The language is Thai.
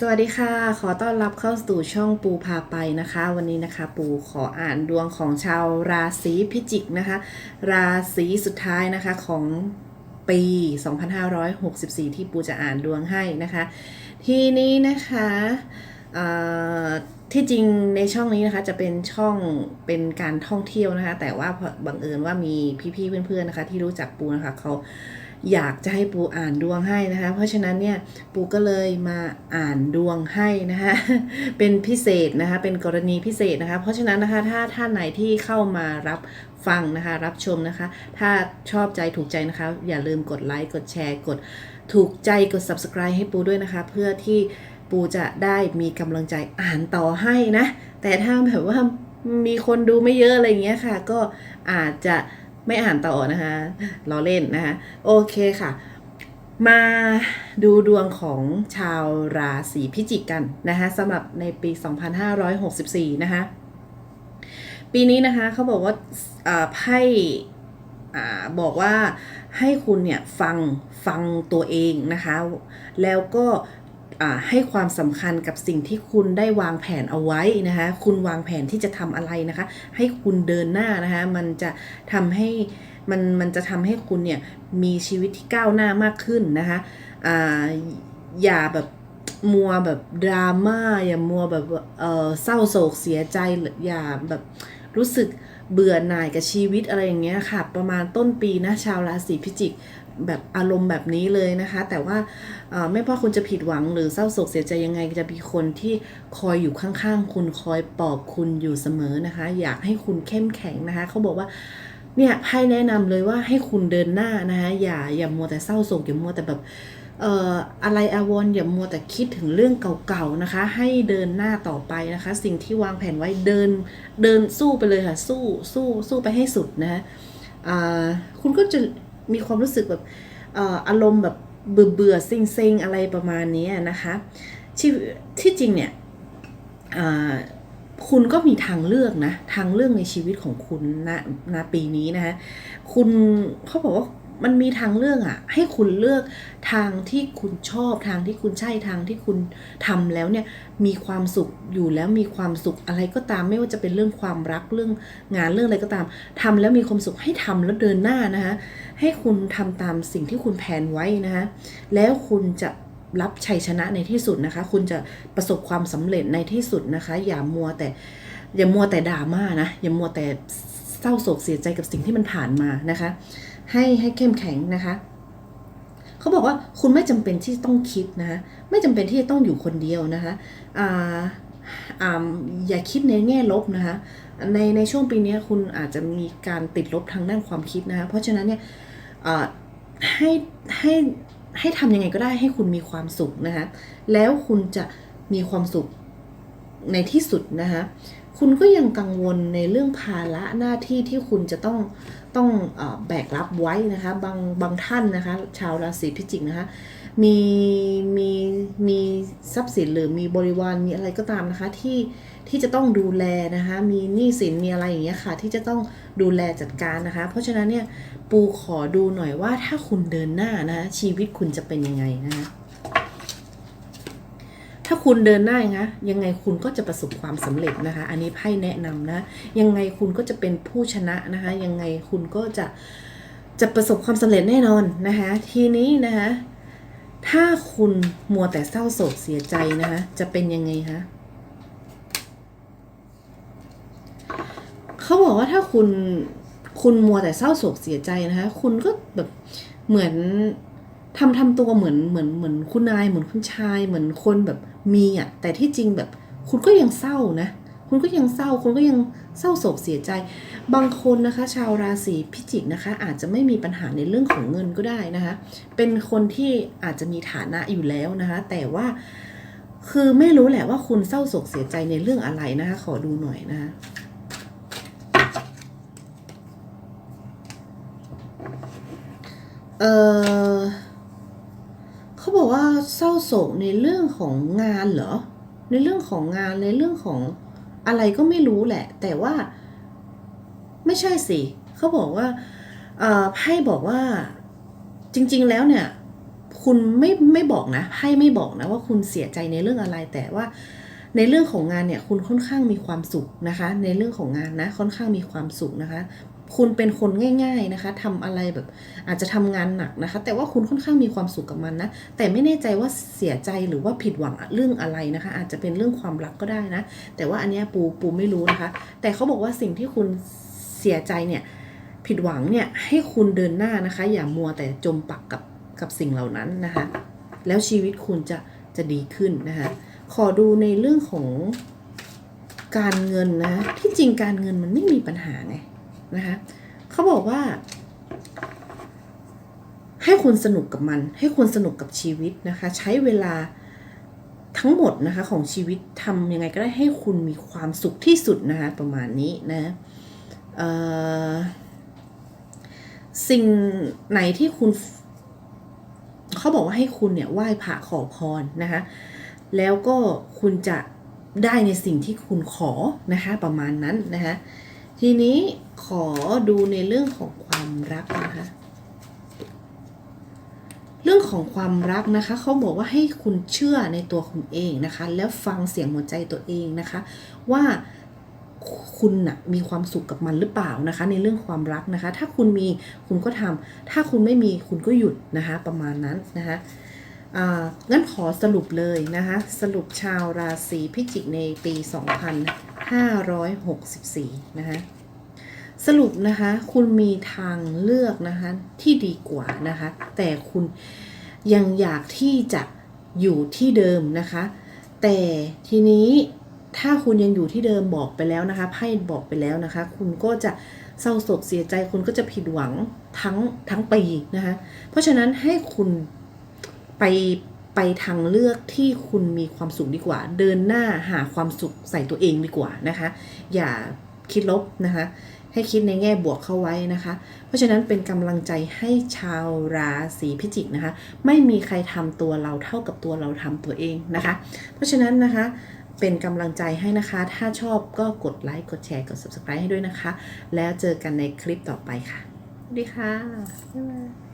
สวัสดีค่ะ ขอต้อนรับเข้าสู่ช่องปูพาไปนะคะ วันนี้นะคะ ปูขออ่านดวงของชาวราศีพิจิกนะคะ ราศีสุดท้ายนะคะของปี 2564 ที่ปูจะอ่านดวงให้นะคะ ทีนี้นะคะเอ่อที่จริงในช่องนี้นะคะจะเป็นช่องเป็นการท่องเที่ยวนะคะ แต่ว่าบังเอิญว่ามีพี่ๆเพื่อนๆนะคะ ที่รู้จักปูนะคะเขา อยากจะให้ปูอ่านดวงให้นะคะ เพราะฉะนั้นเนี่ยปูก็เลยมาอ่านดวงให้นะคะเป็นพิเศษนะคะ เป็นกรณีพิเศษนะคะ เพราะฉะนั้นนะคะถ้าท่านไหนที่เข้ามารับฟังนะคะ รับชมนะคะ ถ้าชอบใจถูกใจนะคะ อย่าลืมกดไลค์กดแชร์กดถูกใจกด subscribe ให้ปูด้วยนะคะ เพื่อที่ปูจะได้มีกำลังใจอ่านต่อให้นะ แต่ถ้าแบบว่ามีคนดูไม่เยอะอะไรเงี้ยค่ะ ก็อาจจะ ไม่อ่านต่อนะคะราเล่นนะคะโอเคค่ะ มาดูดวงของชาวราศีพิจิกกันนะคะสำหรับในปี 2564 นะคะ ปีนี้นะคะเขาบอกว่าไพ่บอกว่าให้คุณเนี่ยฟังฟังตัวเองนะคะ แล้วก็ ให้ความสำคัญกับสิ่งที่คุณได้วางแผนเอาไว้นะคะ คุณวางแผนที่จะทำอะไรนะคะ ให้คุณเดินหน้านะคะ มันจะทำให้มันมันจะทำให้คุณเนี่ยมีชีวิตที่ก้าวหน้ามากขึ้นนะคะออย่าแบบมัวแบบดราม่าอย่ามัวแบบเศร้าโศกเสียใจอย่าแบบ รู้สึกเบื่อหน่ายกับชีวิตอะไรอย่างเงี้ยค่ะ ประมาณต้นปีนะชาวราศีพิจิกแบบอารมณ์แบบนี้เลยนะคะ แต่ว่าไม่ว่าคุณจะผิดหวังหรือเศร้าโศกเสียใจยังไงจะมีคนที่คอยอยู่ข้างๆ คุณคอยปลอบคุณอยู่เสมอนะคะ อยากให้คุณเข้มแข็งนะคะเขาบอกว่าเนี่ยไพ่แนะนำเลยว่าให้คุณเดินหน้านะคะอย่าอย่ามัวแต่เศร้าโศกอย่ามัวแต่แบบ อะไรอาวรอย่ามัวแต่คิดถึงเรื่องเก่าๆนะคะ ให้เดินหน้าต่อไปนะคะ สิ่งที่วางแผนไว้เดินเดินสู้ไปเลยค่ะ สู้สู้สู้ไปให้สุดนะะคุณก็จะมีความรู้สึกแบบออารมณ์แบบเบื่อเบื่อเซ็งเซ็งอะไรประมาณนี้นะคะที่ที่จริงเนี่ยคุณก็มีทางเลือกนะ ทางเลือกในชีวิตของคุณณณปีนี้นะคะคุณเขาบอกว่า มันมีทางเลือกอะ่ะให้คุณเลือกทางที่คุณชอบทางที่คุณใช่ทางที่คุณทำแล้วเนี่ยมีความสุขอยู่แล้วมีความสุขอะไรก็ตาม ไม่ว่าจะเป็นเรื่องความรักเรื่องงานเรื่องอะไรก็ตามทำแล้วมีความสุขให้ทำแล้วเดินหน้านะคะให้คุณทำตามสิ่งที่คุณแผนไว้นะคะแล้วคุณจะรับชัยชนะในที่สุดนะคะ คุณจะประสบความสำเร็จในที่สุดนะคะ อย่ามัวแต่อย่ามัวแต่ดราม่านะอย่ามัวแต่เศร้าโศกเสียใจกับสิ่งที่มันผ่านมานะคะ ให้ให้เข้มแข็งนะคะเขาบอกว่าคุณไม่จำเป็นที่ต้องคิดนะคะไม่จำเป็นที่จะต้องอยู่คนเดียวนะคะอ่าอ่าอย่าคิดในแง่ลบนะคะในในช่วงปีนี้คุณอาจจะมีการติดลบทางด้านความคิดนะคะเพราะฉะนั้นเนี่ยเอ่อให้ให้ให้ทำยังไงก็ได้ให้คุณมีความสุขนะคะแล้วคุณจะมีความสุขในที่สุดนะคะ คุณก็ยังกังวลในเรื่องภาระหน้าที่ที่คุณจะต้องต้องออแบกรับไว้นะคะบางบางท่านนะคะ ชาวราศีพิจิกนะคะมีมีมีทรัพย์สินหรือมีบริวารมีอะไรก็ตามนะคะที่ที่จะต้องดูแลนะคะมีหนี้สินมีอะไรอย่างเงี้ยค่ะ ที่จะต้องดูแลจัดการนะคะ เพราะฉะนั้นเนี่ยปูขอดูหน่อยว่าถ้าคุณเดินหน้านะชีวิตคุณจะเป็นยังไงนะคะ ถ้าคุณเดินหน้านะยังไงคุณก็จะประสบความสำเร็จนะคะ อันนี้ไพ่แนะนำนะ ยังไงคุณก็จะเป็นผู้ชนะนะคะ ยังไงคุณก็จะจะประสบความสำเร็จแน่นอนนะคะ ทีนี้นะคะ ถ้าคุณมัวแต่เศร้าโศกเสียใจนะคะ จะเป็นยังไงคะเขาบอกว่าถ้าคุณคุณมัวแต่เศร้าโศกเสียใจนะคะ คุณก็แบบเหมือน ทำทำตัวเหมือนเหมือนเหมือนคุณนายเหมือนคุณชาย เหมือนคนแบบมีอะแต่ที่จริงแบบ คุณก็ยังเศร้านะ คุณก็ยังเศร้า คุณก็ยังเศร้าโศกเสียใจ บางคนนะคะ ชาวราศีพิจิกนะคะ อาจจะไม่มีปัญหาในเรื่องของเงินก็ได้นะคะ เป็นคนที่อาจจะมีฐานะอยู่แล้วนะคะ แต่ว่าคือไม่รู้แหละว่าคุณเศร้าโศกเสียใจในเรื่องอะไรนะคะ ขอดูหน่อยนะคะเออเขาบอกว่าเศร้า โศกในเรื่องของงานเหรอ ในเรื่องของงานในเรื่องของอะไรก็ไม่รู้แหละ แต่ว่า ไม่ใช่สิเขาบอกว่าไพ่บอกว่าจริง ๆ แล้วเนี่ย คุณไม่ไม่บอกนะให้ไม่บอกนะว่าคุณเสียใจในเรื่องอะไร แต่ว่าในเรื่องของงานเนี่ยคุณค่อนข้างมีความสุขนะคะ ในเรื่องของงานนะค่อนข้างมีความสุขนะคะ คุณเป็นคนง่าย ๆนะคะทำอะไรแบบอาจจะทำงานหนักนะคะ แต่ว่าคุณค่อนข้างมีความสุขกับมันนะ แต่ไม่แน่ใจว่าเสียใจหรือว่าผิดหวังเรื่องอะไรนะคะ อาจจะเป็นเรื่องความรักก็ได้นะ แต่ว่าอันนี้ปูปูไม่รู้นะคะ แต่เขาบอกว่าสิ่งที่คุณเสียใจเนี่ยผิดหวังเนี่ยให้คุณเดินหน้านะคะ อย่ามัวแต่จมปักกับกับสิ่งเหล่านั้นนะคะ แล้วชีวิตคุณจะจะดีขึ้นนะคะ ขอดูในเรื่องของการเงินนะ ที่จริงการเงินมันไม่มีปัญหาไง นะคะเขาบอกว่า ให้คุณสนุกกับมัน ให้คุณสนุกกับชีวิตนะคะ ใช้เวลาทั้งหมดนะคะของชีวิตทำยังไงก็ได้ให้คุณมีความสุขที่สุดนะคะประมาณนี้นะสิ่งไหนที่คุณเขาบอกว่าให้คุณเนี่ยไหว้พระขอพรนะคะแล้วก็คุณจะได้ในสิ่งที่คุณขอนะคะประมาณนั้นนะคะ ทีนี้ขอดูในเรื่องของความรักนะคะ เรื่องของความรักนะคะเขาบอกว่าให้คุณเชื่อในตัวคุณเองนะคะ แล้วฟังเสียงหัวใจตัวเองนะคะ ว่าคุณนะ่ะมีความสุขกับมันหรือเปล่านะคะ ในเรื่องความรักนะคะ ถ้าคุณมีคุณก็ทำถ้าคุณไม่มีคุณก็หยุดนะคะ ประมาณนั้นนะคะ งั้นขอสรุปเลยนะคะ สรุปชาวราศีพิจิกในปี 2564 นะคะ สรุปนะคะ คุณมีทางเลือกนะคะ ที่ดีกว่านะคะ แต่คุณยังอยากที่จะอยู่ที่เดิมนะคะ แต่ทีนี้ถ้าคุณยังอยู่ที่เดิมบอกไปแล้วนะคะไพ่บอกไปแล้วนะคะ คุณก็จะเศร้าโศกเสียใจคุณก็จะผิดหวังทั้งทั้งปีนะคะ เพราะฉะนั้นให้คุณ ไปไปทางเลือกที่คุณมีความสุขดีกว่า เดินหน้าหาความสุขใส่ตัวเองดีกว่านะคะ อย่าคิดลบนะคะ ให้คิดในแง่บวกเข้าไว้นะคะ เพราะฉะนั้นเป็นกำลังใจให้ชาวราศีพิจิกนะคะ ไม่มีใครทำตัวเราเท่ากับตัวเราทำตัวเองนะคะ เพราะฉะนั้นนะคะเป็นกำลังใจให้นะคะ ถ้าชอบก็กดไลค์ กดแชร์ กด subscribe ให้ด้วยนะคะ แล้วเจอกันในคลิปต่อไปค่ะ สวัสดีค่ะ